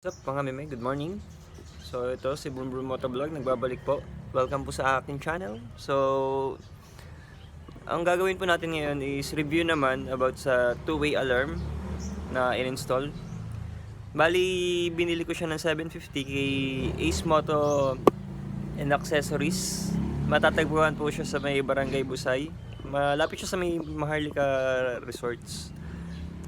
What's up mga meme? Good morning. So ito si Boom Boom Motovlog nagbabalik po. Welcome po sa aking channel. So ang gagawin po natin ngayon is review naman about sa two-way alarm na in-install. Bali binili ko siya ng 750 kay Ace Moto and Accessories. Matatagpuan po siya sa may Barangay Busay. Malapit siya sa may Maharlika Resorts.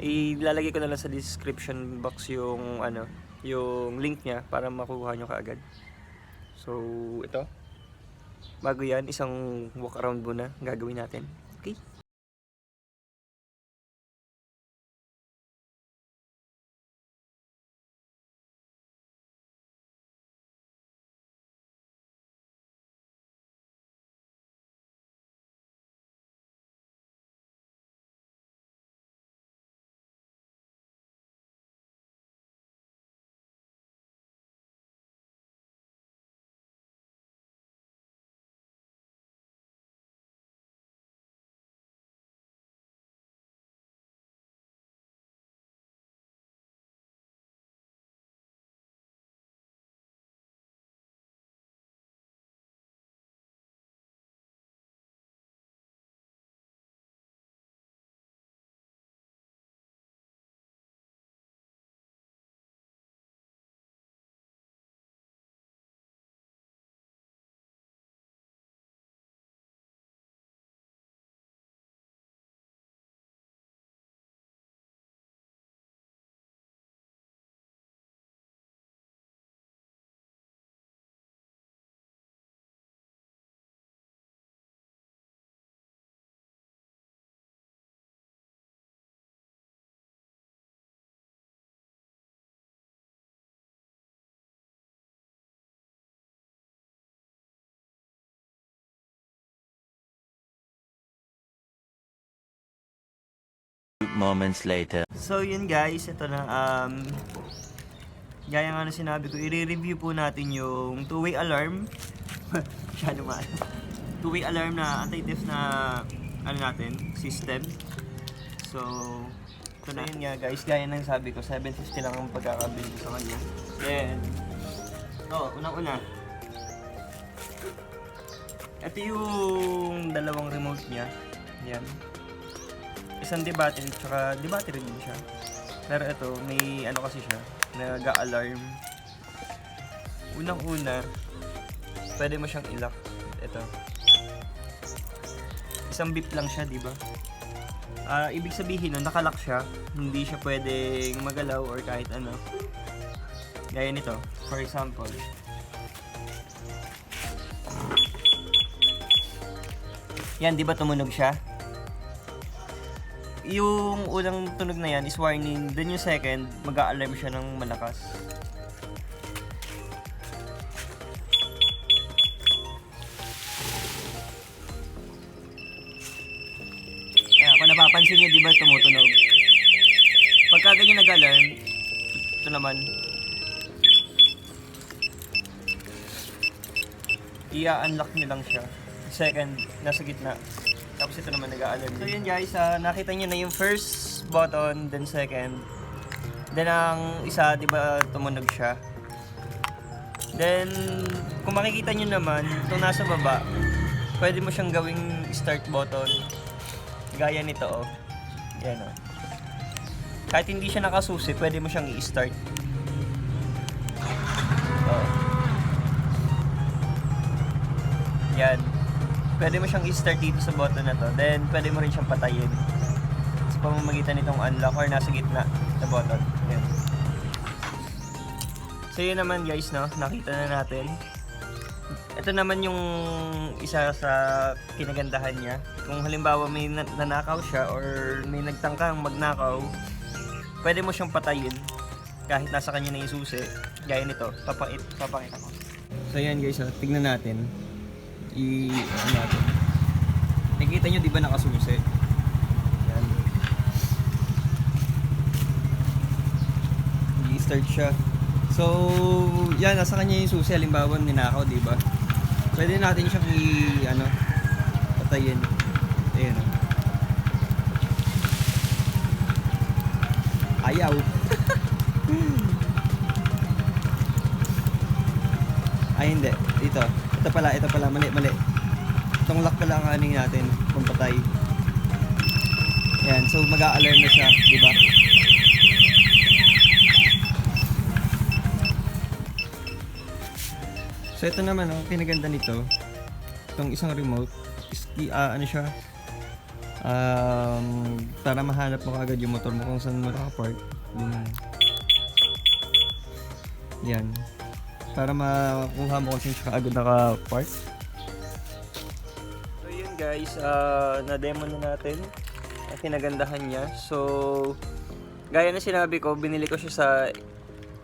Ilalagay ko na lang sa description box yung ano, yung link niya para makuha nyo kaagad. So, ito. Bago yan, isang walk around muna gagawin natin. Moments later. So, yun guys. Ito na. Um, gaya nga na sinabi ko, i-review po natin yung two-way alarm. Masyado maano. Two-way alarm na anti-theft na ano natin, system. So, ito na yun nga guys. Gaya ng sabi ko, 750 lang ang pagkakabili sa kanya. Then, ito, unang-una. Ito yung dalawang remote niya. Yan isang debattery tsaka debattery din siya. Pero ito, may ano kasi siya, nag-alarm. Unang-una, pwede mo siyang ilock. Ito. Isang beep lang siya, di ba? Ah, ibig sabihin nun, nakalock siya. Hindi siya pwedeng magalaw or kahit ano. Gaya nito, for example. Yan, di ba tumunog siya? Yung unang tunog na yan is warning, then yung second, mag-a-alarm siya ng malakas. Kaya kung napapansin nyo, di ba tumutunog? Pagka ganyan nag-alarm, ito naman, i-unlock nyo lang siya. Second, nasa gitna. Tapos ito naman nag-a-alarm. So yun guys, ah, nakita nyo na yung first button, then second. Then ang isa, di ba tumunog siya. Then, kung makikita nyo naman, itong nasa baba, pwede mo siyang gawing start button. Gaya nito oh. Yan oh. Kahit hindi siya nakasusi, pwede mo siyang i-start. Oh. Yan pwede mo siyang i-start dito sa button na to. Then, pwede mo rin siyang patayin. Sa pamamagitan nitong unlock or nasa gitna sa button. Yan. So, yun naman guys, no? Nakita na natin. Ito naman yung isa sa kinagandahan niya. Kung halimbawa may na- nanakaw siya or may nagtangkang magnakaw, pwede mo siyang patayin kahit nasa kanya na yung susi. Gaya nito, papakit, papakita ko. So yan guys, tignan natin i ano natin. Nakikita nyo di ba nakasusi? Yan. I-start siya. So, yan, nasa kanya yung susi. Halimbawa, ninakaw, di ba? Pwede natin siyang i, ano, patayin. Ayan. oh. Ayaw. Ay, hindi. Dito. Ito pala, ito pala. Mali, mali. Itong lock pala ang aning natin. Kung patay. Ayan, so mag-a-alarm na siya, di ba? So ito naman, ang pinaganda nito, itong isang remote, is, ah, ano siya, um, para mahanap mo agad yung motor mo kung saan mo nakapark. Yan. Para makuha mo saan siya agad nakapark. So yun guys, ah, na-demo na natin ang kinagandahan niya. So, gaya na sinabi ko, binili ko siya sa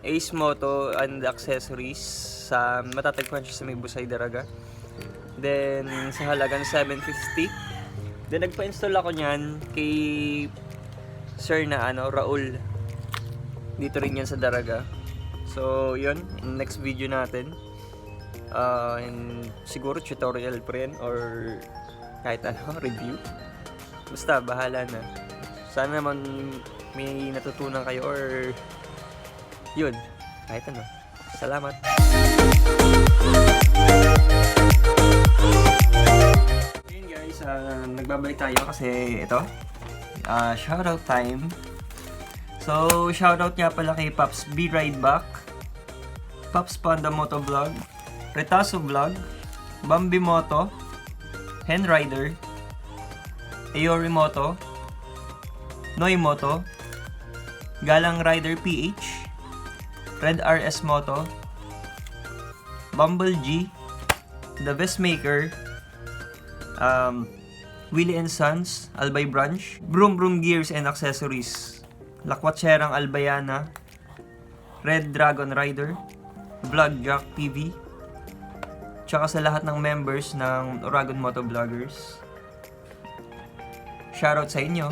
Ace Moto and Accessories sa matatagpuan siya sa may Daraga. Then sa halagang 750. Then nagpa-install ako niyan kay Sir na ano, Raul. Dito rin yan sa Daraga. So, yun, next video natin. Uh, and siguro tutorial pa rin or kahit ano, review. Basta, bahala na. Sana naman may natutunan kayo or yun, kahit ano. Salamat. Yun guys, ah, nagbabalik tayo kasi ito, ah, shoutout time. So, shoutout nga pala kay Pops B Ride Back, Pops Panda Moto Vlog, Retaso Vlog, Bambi Moto, Hen Rider, Aori Moto, Noy Moto, Galang Rider PH, Red RS Moto, Bumble G, The Best Maker, um, Willie and Sons, Albay Branch, Broom Broom Gears and Accessories, Lakwatserang Albayana, Red Dragon Rider, Vlog Jack TV, tsaka sa lahat ng members ng Oragon Moto Vloggers. Shoutout sa inyo.